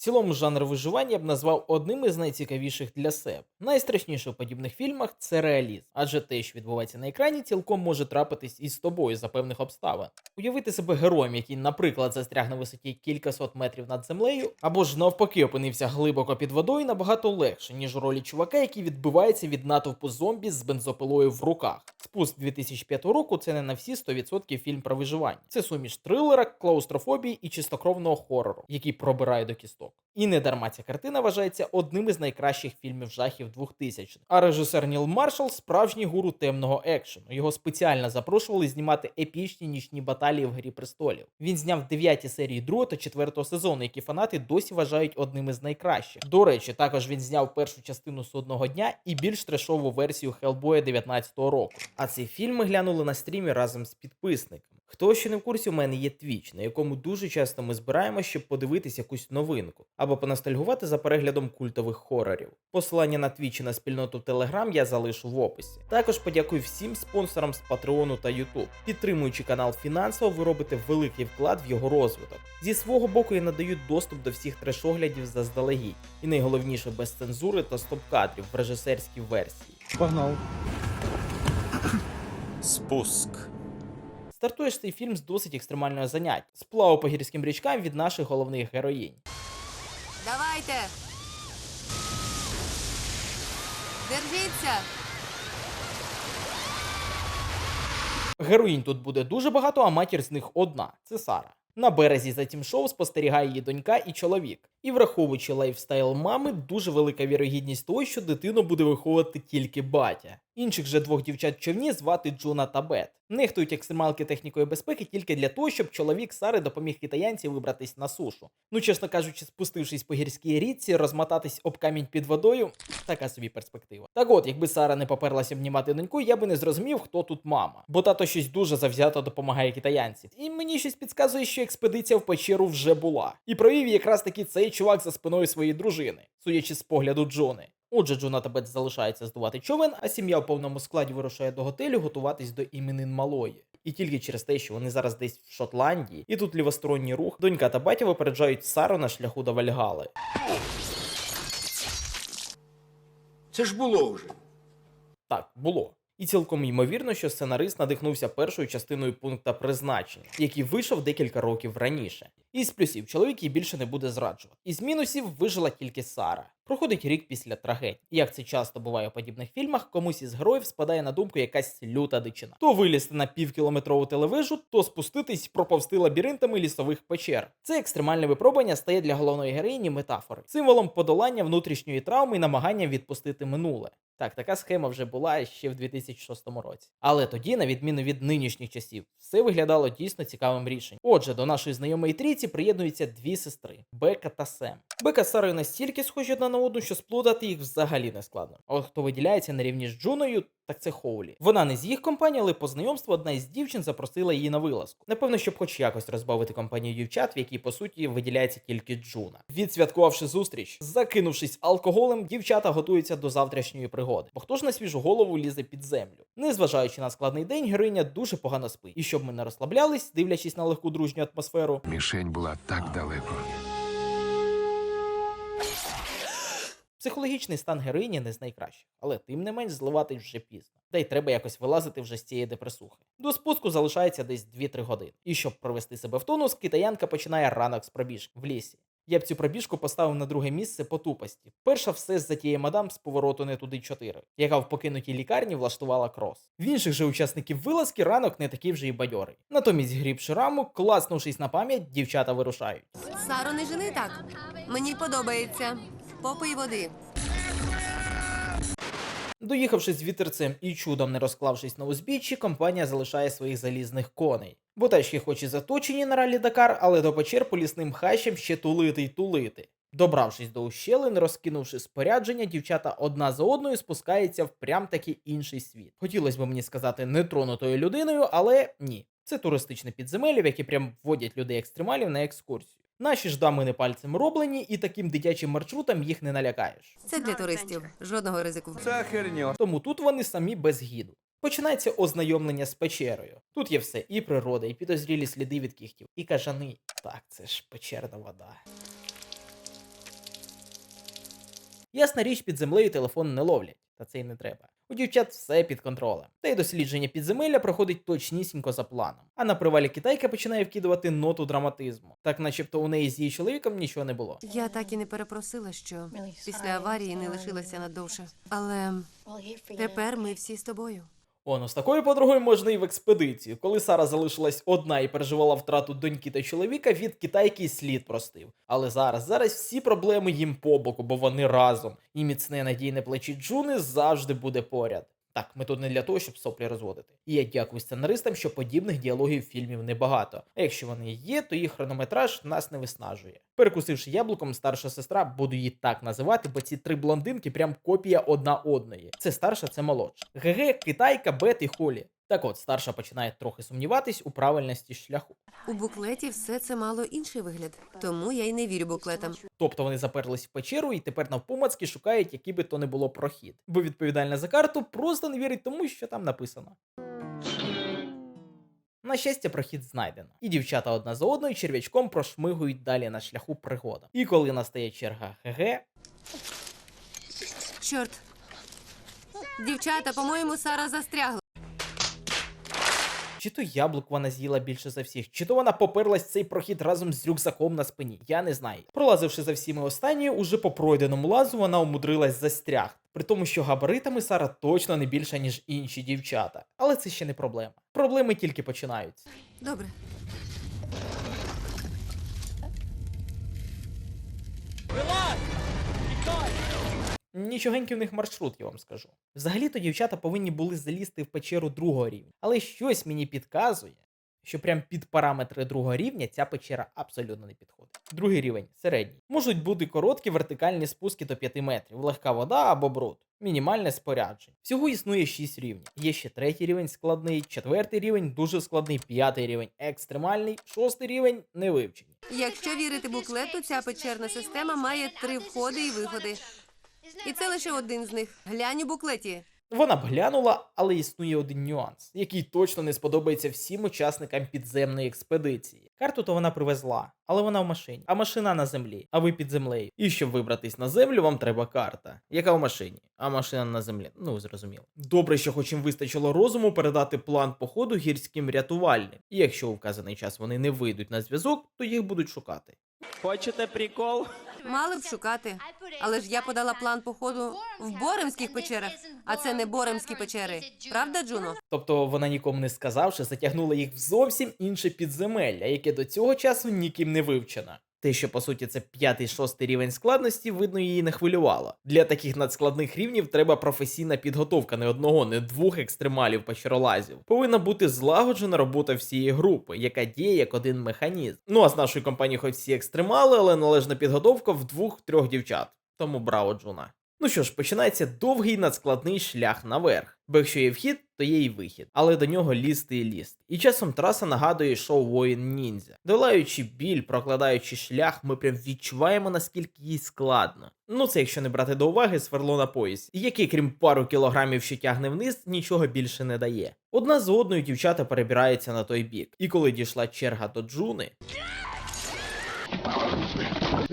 цілому жанр виживання я б назвав одним із найцікавіших для себе. Найстрашніше у подібних фільмах це реалізм, адже те, що відбувається на екрані, цілком може трапитись із тобою за певних обставин. Уявити себе героєм, який, наприклад, застряг на висоті кількасот метрів над землею, або ж навпаки опинився глибоко під водою, набагато легше, ніж у ролі чувака, який відбивається від натовпу зомбі з бензопилою в руках. Спуск 2005 року це не на всі 100% фільм про виживання. Це суміш трилера, клаустрофобії і чистокровного хорору, який пробирає до кісток. І не дарма ця картина вважається одним із найкращих фільмів жахів 2000-х. А режисер Ніл Маршал справжній гуру темного екшену. Його спеціально запрошували знімати епічні нічні баталії в Грі престолів. Він зняв дев'яті серії другого та четвертого сезону, які фанати досі вважають одним із найкращих. До речі, також він зняв першу частину судного дня і більш трешову версію Хелбоя 19-го року. А цей фільм ми глянули на стрімі разом з підписниками. Хто ще не в курсі, у мене є твіч, на якому дуже часто ми збираємо, щоб подивитись якусь новинку або поностальгувати за переглядом культових хорорів. Посилання на твіч і на спільноту Telegram я залишу в описі. Також подякую всім спонсорам з Патреону та YouTube. Підтримуючи канал фінансово, ви робите великий вклад в його розвиток. Зі свого боку я надаю доступ до всіх трешоглядів заздалегідь, і найголовніше без цензури та стоп-кадрів в режисерській версії. Погнал. Спуск. Стартуєш цей фільм з досить екстремального заняття сплаву по гірським річкам від наших головних героїнь. Давайте. Держіться. Героїнь тут буде дуже багато, а матір з них одна це Сара. На березі за тим шоу спостерігає її донька і чоловік. І враховуючи лайфстайл мами, дуже велика вірогідність того, що дитину буде виховувати тільки батя. Інших же двох дівчат човні звати Джуна та Бет. Нехтують екстремалки технікою безпеки тільки для того, щоб чоловік Сари допоміг китаянці вибратись на сушу. Ну, чесно кажучи, спустившись по гірській річці, розмотатись об камінь під водою така собі перспектива. Так от, якби Сара не поперлася обнімати доньку, я би не зрозумів, хто тут мама. Бо тато щось дуже завзято допомагає китаянцям. І мені щось підказує, що експедиція в печеру вже була. І провів якраз таки цей чувак за спиною своєї дружини, судячи з погляду Джони. Отже, Джона Бет залишається здувати човен, а сім'я в повному складі вирушає до готелю готуватись до іменин малої. І тільки через те, що вони зараз десь в Шотландії, і тут лівосторонній рух, донька та батя випереджають Сару на шляху до Вальгали. Це ж було вже. Так, було. І цілком ймовірно, що сценарист надихнувся першою частиною пункта призначення, який вийшов декілька років раніше. Із плюсів чоловік її більше не буде зраджувати. Із мінусів вижила тільки Сара. Проходить рік після трагедії. Як це часто буває у подібних фільмах, комусь із героїв спадає на думку якась люта дичина. То вилізти на півкілометрову телевижу, то спуститись, проповзти лабіринтами лісових печер. Це екстремальне випробування стає для головної героїні метафори, символом подолання внутрішньої травми і намагання відпустити минуле. Так, така схема вже була ще в 2006 році. Але тоді, на відміну від нинішніх часів, все виглядало дійсно цікавим рішенням. Отже, до нашої знайомої трійці приєднуються дві сестри Бека та Сем. Бека Сарою настільки схожі одна на одну, що сплутати їх взагалі не складно. А от хто виділяється на рівні з Джуною, так це Хоулі. Вона не з їх компанії, але по знайомству одна із дівчин запросила її на вилазку. Напевно, щоб хоч якось розбавити компанію дівчат, в якій по суті виділяється тільки Джуна. Відсвяткувавши зустріч, закинувшись алкоголем, дівчата готуються до завтрашньої пригоди. Бо хто ж на свіжу голову лізе під землю? Незважаючи на складний день, героїня дуже погано спить. І щоб ми не розслаблялись, дивлячись на легку дружню атмосферу, Мішень була так далеко. Психологічний стан героїні не з найкращих, але тим не менш зливатись вже пізно. Та й треба якось вилазити вже з цієї депресухи. До спуску залишається десь 2-3 години. І щоб провести себе в тонус, китаянка починає ранок з пробіжки в лісі. Я б цю пробіжку поставив на друге місце по тупості. Перша все з затіє мадам з повороту не туди 4, яка в покинутій лікарні влаштувала крос. В інших же учасників вилазки ранок не такий вже й бадьорий. Натомість, грібши раму, класнувшись на пам'ять, дівчата вирушають. Саро, не жени так. Мені подобається. Попий води. Доїхавши з вітерцем і чудом не розклавшись на узбіччі, компанія залишає своїх залізних коней. Бо тачки хоч і заточені на ралі Дакар, але до печер по лісним хащам ще тулити й тулити. Добравшись до ущелин, розкинувши спорядження, дівчата одна за одною спускаються в прям таки інший світ. Хотілося б мені сказати нетронутою людиною, але ні. Це туристичне підземелля, в яке прям вводять людей екстремалів на екскурсію. Наші ж дами не пальцем роблені, і таким дитячим маршрутам їх не налякаєш. Це для туристів. Жодного ризику. Це херня. Тому тут вони самі без гіду. Починається ознайомлення з печерою. Тут є все: і природа, і підозрілі сліди від кігтів, і кажани. Так, це ж печерна вода. Ясна річ, під землею телефон не ловлять, та це й не треба. У дівчат все під контролем. Та й дослідження підземелля проходить точнісінько за планом. А на привалі китайка починає вкидувати ноту драматизму, так начебто у неї з її чоловіком нічого не було. Я так і не перепросила, що після аварії не лишилася надовше. Але тепер ми всі з тобою. О, ну з такою подругою можна і в експедицію. Коли Сара залишилась одна і переживала втрату доньки та чоловіка, від китайки слід простив. Але зараз, зараз всі проблеми їм по боку, бо вони разом. І міцне надійне плечі Джуни завжди буде поряд. Так, ми тут не для того, щоб соплі розводити. І я дякую сценаристам, що подібних діалогів фільмів небагато. А якщо вони є, то їх хронометраж нас не виснажує. Перекусивши яблуком, старша сестра, буду її так називати, бо ці три блондинки прям копія одна одної. Це старша, це молодша. ГГ, китайка, бет і холі. Так от, старша починає трохи сумніватись у правильності шляху. У буклеті все це мало інший вигляд, тому я й не вірю буклетам. Тобто вони заперлись в печеру і тепер навпомацьки шукають, який би то не було прохід. Бо відповідальна за карту просто не вірить тому, що там написано. На щастя, прохід знайдено, і дівчата одна за одною черв'ячком прошмигують далі на шляху пригода. І коли настає черга ГГ, Чорт. Дівчата, по-моєму, Сара застрягла. Чи то яблук вона з'їла більше за всіх, чи то вона поперлась цей прохід разом з рюкзаком на спині. Я не знаю. Пролазивши за всіми останні, уже по пройденому лазу вона умудрилась застрягти. При тому, що габаритами Сара точно не більша, ніж інші дівчата. Але це ще не проблема. Проблеми тільки починаються. Добре. Нічогенький в них маршрут, я вам скажу. Взагалі-то дівчата повинні були залізти в печеру другого рівня, але щось мені підказує, що прям під параметри другого рівня ця печера абсолютно не підходить. Другий рівень середній. Можуть бути короткі вертикальні спуски до 5 метрів, легка вода або бруд. Мінімальне спорядження. Всього існує 6 рівнів. Є ще третій рівень складний, четвертий рівень дуже складний, п'ятий рівень екстремальний, шостий рівень невивчені. Якщо вірити буклету, ця печерна система має три входи і виходи. І це лише один з них. Глянь у буклеті. Вона б глянула, але існує один нюанс, який точно не сподобається всім учасникам підземної експедиції. Карту то вона привезла, але вона в машині, а машина на землі, а ви під землею. І щоб вибратись на землю, вам треба карта, яка в машині, а машина на землі. Ну зрозуміло. Добре, що хоч їм вистачило розуму передати план походу гірським рятувальним. І якщо у вказаний час вони не вийдуть на зв'язок, то їх будуть шукати. Хочете прикол? Мали б шукати. Але ж я подала план походу в Боремських печерах, а це не Боремські печери. Правда, Джуно? Тобто вона нікому не сказавши, затягнула їх в зовсім інше підземелля, яке до цього часу ніким не вивчено. Те, що по суті це п'ятий шостий рівень складності, видно, її не хвилювало. Для таких надскладних рівнів треба професійна підготовка не одного, не двох екстремалів печеролазів. Повинна бути злагоджена робота всієї групи, яка діє як один механізм. Ну а з нашої компанії хоч всі екстремали, але належна підготовка в двох-трьох дівчат. Тому браво, Джуна. Ну що ж, починається довгий надскладний шлях наверх. Бо якщо є вхід, то є і вихід, але до нього лізти і лізти. І часом траса нагадує шоу воїн ніндзя. Долаючи біль, прокладаючи шлях, ми прям відчуваємо, наскільки їй складно. Ну це якщо не брати до уваги сверло на поясі, яке, крім пару кілограмів, що тягне вниз, нічого більше не дає. Одна з одною дівчата перебираються на той бік. І коли дійшла черга до Джуни,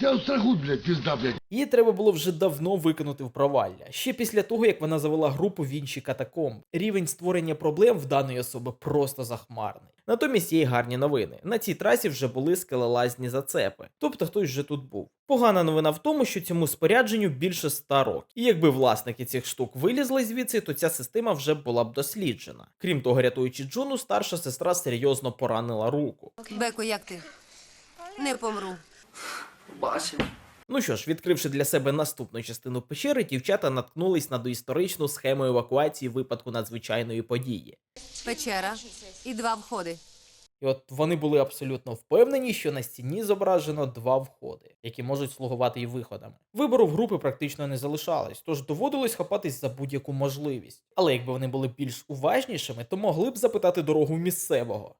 Я страху, блядь, пизда, блядь. Її треба було вже давно викинути в провалля, ще після того, як вона завела групу в інші катакомби. Рівень створення проблем в даної особи просто захмарний. Натомість є й гарні новини. На цій трасі вже були скелелазні зацепи, тобто хтось вже тут був. Погана новина в тому, що цьому спорядженню більше 100 років. І якби власники цих штук вилізли звідси, то ця система вже була б досліджена. Крім того, рятуючи Джуну, старша сестра серйозно поранила руку. Беко, як ти? Не помру. Ну що ж, відкривши для себе наступну частину печери, дівчата наткнулись на доісторичну схему евакуації в випадку надзвичайної події. Печера і два входи. І от вони були абсолютно впевнені, що на стіні зображено два входи, які можуть слугувати і виходами. Вибору в групи практично не залишалось, тож доводилось хапатись за будь-яку можливість. Але якби вони були більш уважнішими, то могли б запитати дорогу місцевого.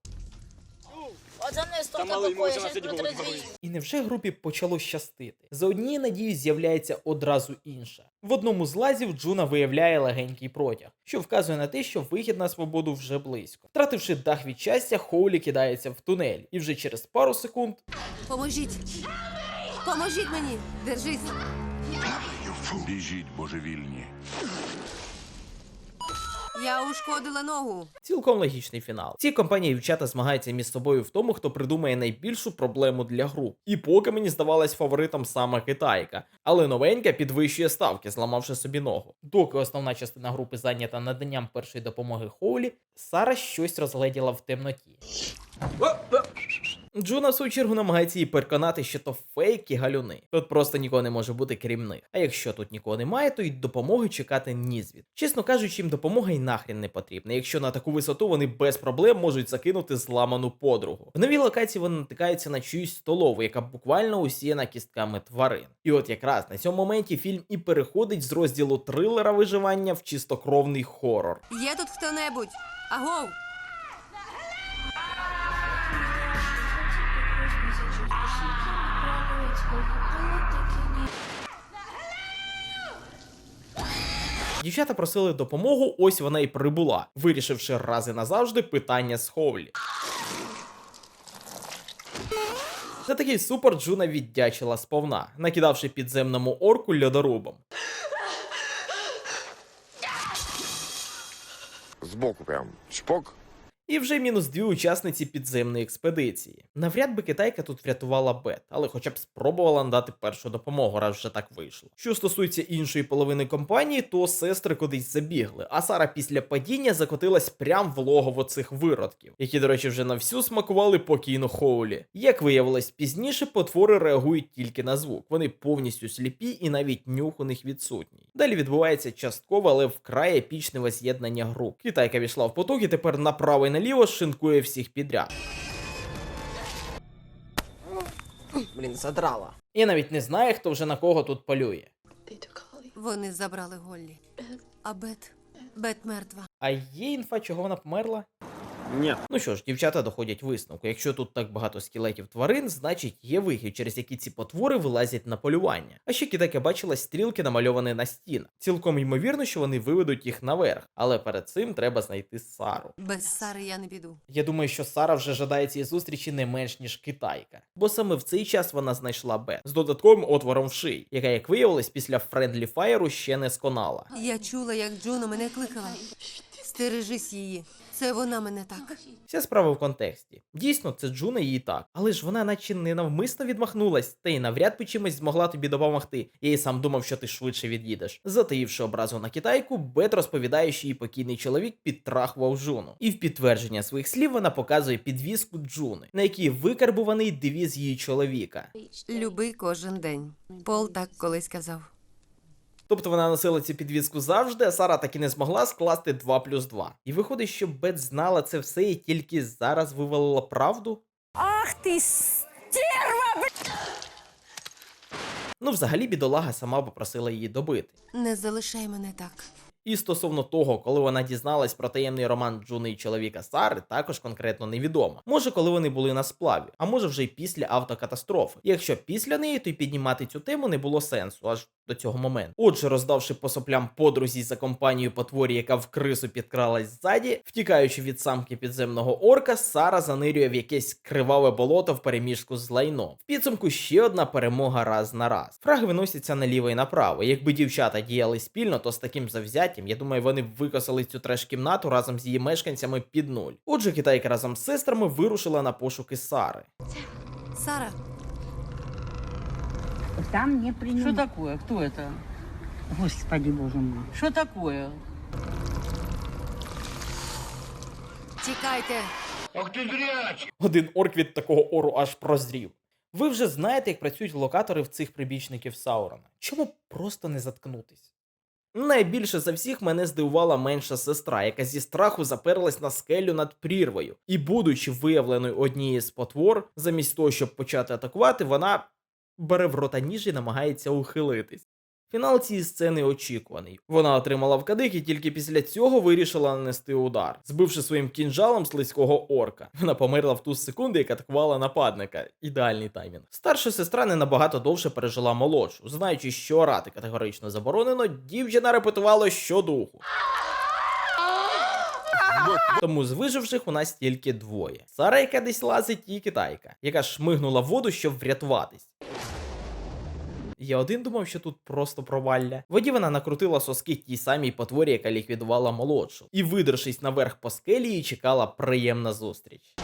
Пацани, столько такое, щас протрезвіть. І невже групі почало щастити? За однією надією з'являється одразу інша. В одному з лазів Джуна виявляє легенький протяг, що вказує на те, що вихід на свободу вже близько. Втративши дах від щастя, Хоулі кидається в тунель, і вже через пару секунд Поможіть. Поможіть мені. Держись. Біжіть божевільні. Я ушкодила ногу. Цілком логічний фінал. Ці компанії дівчата змагаються між собою в тому, хто придумає найбільшу проблему для груп. І поки мені здавалась фаворитом саме китайка, але новенька підвищує ставки, зламавши собі ногу. Доки основна частина групи зайнята наданням першої допомоги Хоулі, Сара щось розгледіла в темноті. Джуна, в свою чергу, намагається її переконати, що то фейк і галюни. Тут просто нікого не може бути крім них. А якщо тут нікого немає, то й допомоги чекати ні звід. Чесно кажучи, їм допомога й нахрен не потрібна. Якщо на таку висоту вони без проблем можуть закинути зламану подругу. В новій локації вони натикаються на чиюсь столову, яка буквально усіяна кістками тварин. І от якраз на цьому моменті фільм і переходить з розділу трилера виживання в чистокровний хорор. Є тут хто-небудь? Агов! Дівчата просили допомогу, ось вона і прибула, вирішивши раз і назавжди питання з Ховлі. За такий супер Джуна віддячила сповна, накидавши підземному орку льодорубом. Збоку прям. Чпок. І вже мінус дві учасниці підземної експедиції. Навряд би китайка тут врятувала Бет, але хоча б спробувала надати першу допомогу, раз вже так вийшло. Що стосується іншої половини компанії, то сестри кудись забігли, а Сара після падіння закотилась прям в логово цих виродків, які, до речі, вже на всю смакували покійно Хоулі. Як виявилось пізніше, потвори реагують тільки на звук. Вони повністю сліпі і навіть нюх у них відсутній. Далі відбувається часткове, але вкрай епічне воз'єднання груп. Китайка війшла в поток і тепер направо наліво шинкує всіх підряд. Блін, задрала. І навіть не знає, хто вже на кого тут полює. Вони забрали Голлі. А Бет? Бет мертва. А є інфа, чого вона померла? Ні. Ну що ж, дівчата доходять висновку. Якщо тут так багато скелетів тварин, значить є вихід, через які ці потвори вилазять на полювання. А ще китайка бачила стрілки намальовані на стінах. Цілком ймовірно, що вони виведуть їх наверх, але перед цим треба знайти Сару. Без Сари я не піду. Я думаю, що Сара вже жадає цієї зустрічі не менш ніж китайка, бо саме в цей час вона знайшла Бет з додатковим отвором в шиї, яка, як виявилось, після Френдлі Фаєру ще не сконала. Я чула, як Джуно мене кликала. Стережись її. Це вона мене так. Вся справа в контексті. Дійсно, це Джуна її так, але ж вона наче не навмисно відмахнулась, та й навряд би чимось змогла тобі допомогти. Я й сам думав, що ти швидше від'їдеш. Затаївши образу на китайку, Бет розповідає, що її покійний чоловік підтрахував Джуну. І в підтвердження своїх слів вона показує підвіску Джуни, на якій викарбуваний девіз її чоловіка. Люби кожен день. Пол так колись казав. Тобто вона носила цю підвіску завжди, а Сара так і не змогла скласти 2 плюс 2. І виходить, що Бет знала це все і тільки зараз вивалила правду. Ах ти стерва! Ну, взагалі, бідолага сама попросила її добити. Не залишай мене так. І стосовно того, коли вона дізналась про таємний роман Джуни і чоловіка Сари, також конкретно невідомо. Може, коли вони були на сплаві, а може вже й після автокатастрофи. Якщо після неї, то й піднімати цю тему не було сенсу аж до цього моменту. Отже, роздавши по соплям подрузі за компанію потворі, яка в крису підкралась ззаді, втікаючи від самки підземного орка, Сара занирює в якесь криваве болото в переміжку з лайном. В підсумку ще одна перемога раз на раз. Фраги виносяться наліво і направо. Якби дівчата діяли спільно, то з таким завзяттям, я думаю, вони б викосили цю треш-кімнату разом з її мешканцями під нуль. Отже, китайка разом з сестрами вирушила на пошуки Сари. Сара, Там не принимают. Что такое? Кто это? Господи, боже мой. Что такое? тікайте. Ах ти дряч! Один орк від такого ору аж прозрів. Ви вже знаєте, як працюють локатори в цих прибічників Саурона. Чому просто не заткнутись? Найбільше за всіх мене здивувала менша сестра, яка зі страху заперлась на скелю над прірвою, і, будучи виявленою однією з потвор, замість того, щоб почати атакувати, вона бере в рота ніж і намагається ухилитись. Фінал цієї сцени очікуваний. Вона отримала вкадик і тільки після цього вирішила нанести удар, збивши своїм кінжалом слизького орка. Вона померла в ту секунду, як атакувала нападника. Ідеальний таймінг. Старша сестра не набагато довше пережила молодшу. Знаючи, що орати категорично заборонено, дівчина репетувала щодуху. Тому з виживших у нас тільки двоє: Сара, яка десь лазить, і китайка, яка шмигнула в воду, щоб врятуватись. Я один думав, що тут просто провалля. Воді вона накрутила соски тій самій потворі, яка ліквідувала молодшу, і, видершись наверх по скелі, її чекала приємна зустріч.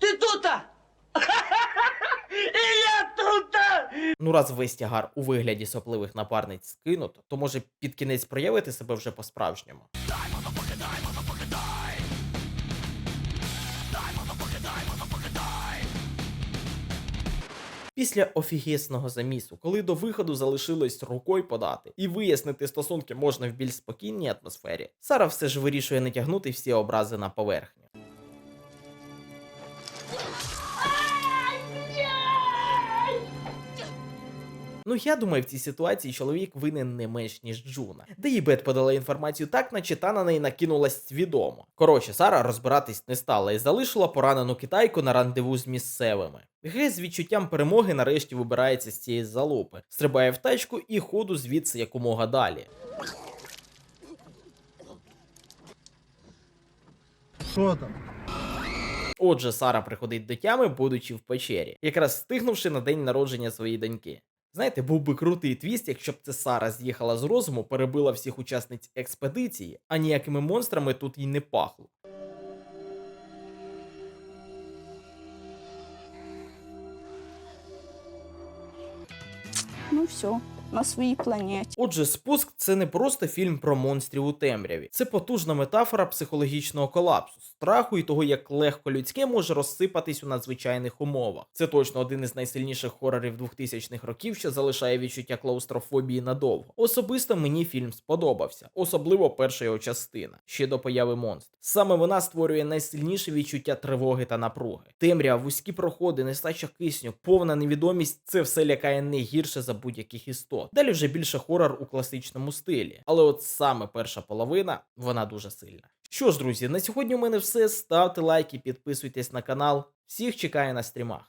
Ты тута! Я тута! Ну, раз весь тягар у вигляді сопливих напарниць скинуто, то може під кінець проявити себе вже по-справжньому. Після офігесного замісу, коли до виходу залишилось рукою подати, і вияснити стосунки можна в більш спокійній атмосфері, Сара все ж вирішує натягнути всі образи на поверхню. Ну я думаю, в цій ситуації чоловік винен не менш ніж Джуна. Де і Бет подала інформацію так, наче та на неї накинулась свідомо. Коротше, Сара розбиратись не стала і залишила поранену китайку на рандеву з місцевими. Ге з відчуттям перемоги нарешті вибирається з цієї залупи, стрибає в тачку і ходу звідси якомога далі. Що там? Отже, Сара приходить до тями, будучи в печері, якраз встигнувши на день народження своєї доньки. Знаєте, був би крутий твіст, якщо б це Сара з'їхала з розуму, перебила всіх учасниць експедиції, а ніякими монстрами тут й не пахло. Ну все, на своей планете. Отже, спуск це не просто фільм про монстрів у темряві, це потужна метафора психологічного колапсу, страху і того, як легко людське може розсипатись у надзвичайних умовах. Це точно один із найсильніших хорорів 2000-х років, що залишає відчуття клаустрофобії надовго. Особисто мені фільм сподобався, особливо перша його частина, ще до появи монстрів. Саме вона створює найсильніше відчуття тривоги та напруги. Темрява, вузькі проходи, нестача кисню, повна невідомість це все лякає не гірше за будь-яких істот. Далі вже більше хорор у класичному стилі, але от саме перша половина вона дуже сильна. Що ж, друзі, на сьогодні у мене все. Ставте лайки, підписуйтесь на канал. Всіх чекаю на стрімах.